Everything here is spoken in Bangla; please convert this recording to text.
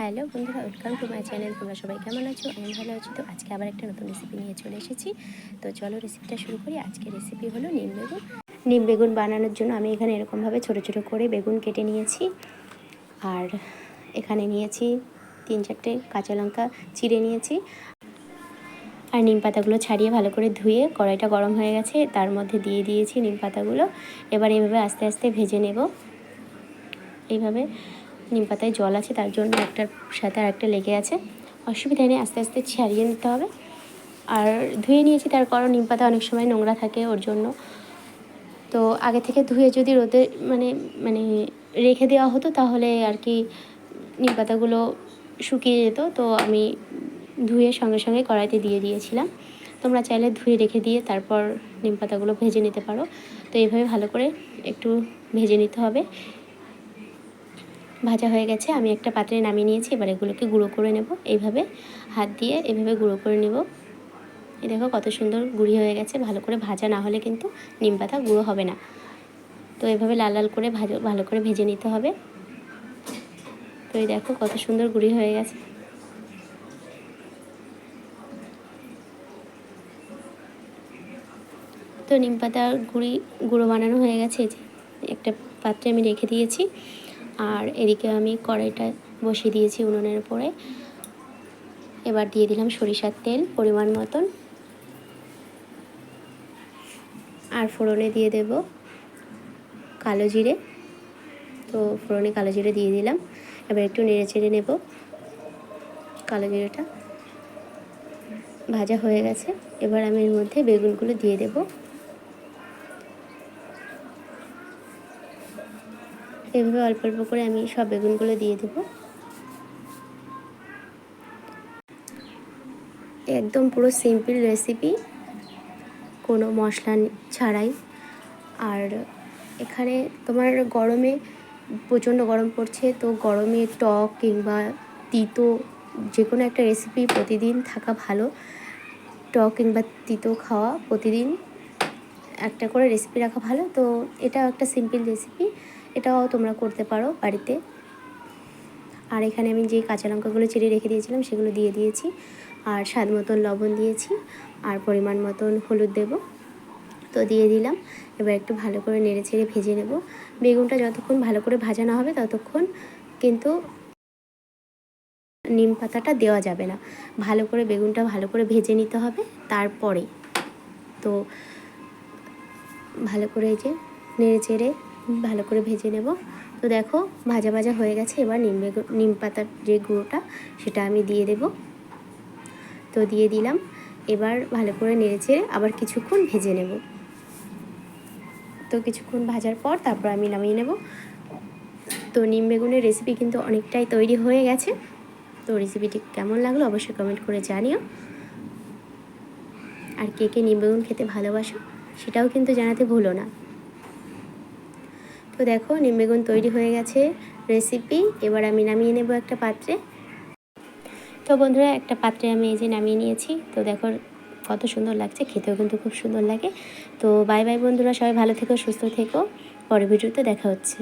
হ্যালো বন্ধুরা ওয়েলকাম টু মাই চ্যানেল তোমরা সবাই কেমন আছো? আমি ভালো আছি। তো আজকে আবার একটা নতুন রেসিপি নিয়ে চলে এসেছি। তো চলো রেসিপিটা শুরু করি। আজকে রেসিপি হলো নিম বেগুন। নিম বেগুন বানানোর জন্য আমি এখানে এরকমভাবে ছোটো ছোটো করে বেগুন কেটে নিয়েছি। আর এখানে নিয়েছি তিন চারটে কাঁচা লঙ্কা চিড়ে নিয়েছি। আর নিম পাতাগুলো ছাড়িয়ে ভালো করে ধুয়ে কড়াইটা গরম হয়ে গেছে, তার মধ্যে দিয়ে দিয়েছি নিম পাতাগুলো। এবার এইভাবে আস্তে আস্তে ভেজে নেব। এইভাবে নিম পাতায় জল আছে, তার জন্য একটার সাথে আর একটা লেগে আছে। অসুবিধা নেই, আস্তে আস্তে ছাড়িয়ে নিতে হবে। আর ধুয়ে নিয়েছি তার কারণ নিম পাতা অনেক সময় নোংরা থাকে ওর জন্য। তো আগে থেকে ধুয়ে যদি রোদে মানে মানে রেখে দেওয়া হতো, তাহলে আর কি নিম পাতাগুলো শুকিয়ে যেত। তো আমি ধুয়ে সঙ্গে সঙ্গে কড়াইতে দিয়ে দিয়েছিলাম। তোমরা চাইলে ধুয়ে রেখে দিয়ে তারপর নিম পাতাগুলো ভেজে নিতে পারো। তো এইভাবে ভালো করে একটু ভেজে নিতে হবে। ভাজা হয়ে গেছে, আমি একটা পাত্রে নামিয়ে নিয়েছি, এবার এগুলোকে গুঁড়ো করে নেব। এইভাবে হাত দিয়ে এভাবে গুঁড়ো করে নেব। এই দেখো কত সুন্দর গুঁড়ি হয়ে গেছে, ভালো করে ভাজা না হলে কিন্তু নিম পাতা গুঁড়ো হবে না। তো এভাবে লাল লাল করে ভাজা, ভালো করে ভেজে নিতে হবে। তো এই দেখো কত সুন্দর গুঁড়ি হয়ে গেছে। তো নিম পাতার গুঁড়ি, গুঁড়ো বানানো হয়ে গেছে যে একটা পাত্রে আমি রেখে দিয়েছি। আর এদিকে আমি কড়াইটা বসিয়ে দিয়েছি উনুনের উপরে। এবার দিয়ে দিলাম সরিষার তেল পরিমাণ মতন। আর ফোড়নে দিয়ে দেব কালো জিরে। তো ফোড়নে কালো জিরে দিয়ে দিলাম। এবার একটু নেড়ে চেড়ে নেব কালো জিরেটা। ভাজা হয়ে গেছে। এবার আমি এর মধ্যে বেগুনগুলো দিয়ে দেবো। এভাবে অল্প অল্প করে আমি সব বেগুনগুলো দিয়ে দেব। একদম পুরো সিম্পল রেসিপি, কোনো মশলা ছাড়াই। আর এখানে তোমার গরমে প্রচণ্ড গরম পড়ছে, তো গরমে টক কিংবা তিতো যে কোনো একটা রেসিপি প্রতিদিন থাকা ভালো। টক কিংবা তিতো খাওয়া প্রতিদিন একটা করে রেসিপি রাখা ভালো। তো এটা একটা সিম্পল রেসিপি। এটাও তোমরা করতে পারো বাড়িতে। আর এখানে আমি যে কাঁচা লঙ্কাগুলো চিড়ে রেখে দিয়েছিলাম, সেগুলো দিয়ে দিয়েছি। আর স্বাদ মতন লবণ দিয়েছি, আর পরিমাণ মতন হলুদ দেব। তো দিয়ে দিলাম। এবার একটু ভালো করে নেড়ে চেড়ে ভেজে নেব। বেগুনটা যতক্ষণ ভালো করে ভাজানো হবে, ততক্ষণ কিন্তু নিম পাতাটা দেওয়া যাবে না। ভালো করে বেগুনটা ভালো করে ভেজে নিতে হবে, তারপরে। তো ভালো করে এই যে নেড়ে চেড়ে ভালো করে ভেজে নেব। তো দেখো, ভাজা ভাজা হয়ে গেছে। এবার নিম নিম পাতার যে গুঁড়োটা, সেটা আমি দিয়ে দেব। তো দিয়ে দিলাম। এবার ভালো করে নেড়েছে আবার কিছুক্ষণ ভেজে নেব। তো কিছুক্ষণ ভাজার পর তারপর আমি নামিয়ে নেব। তো নিম বেগুনের রেসিপি কিন্তু অনেকটাই তৈরি হয়ে গেছে। তো রেসিপিটি কেমন লাগল অবশ্যই কমেন্ট করে জানিও। আর কে কে নিম বেগুন খেতে ভালোবাসো, সেটাও কিন্তু জানাতে ভুলো না। তো দেখো নিমবেগুন তৈরি হয়ে গেছে রেসিপি এবার আমি নামিয়ে নেব একটা পাত্রে। তো বন্ধুরা, একটা পাত্রে আমি এই যে নামিয়ে নিয়েছি। তো দেখো, কত সুন্দর লাগছে, খেতেও কিন্তু খুব সুন্দর লাগে। তো বাই বাই বন্ধুরা, সবাই ভালো থেকো, সুস্থ থেকো। পরের ভিডিওতে দেখা হচ্ছে।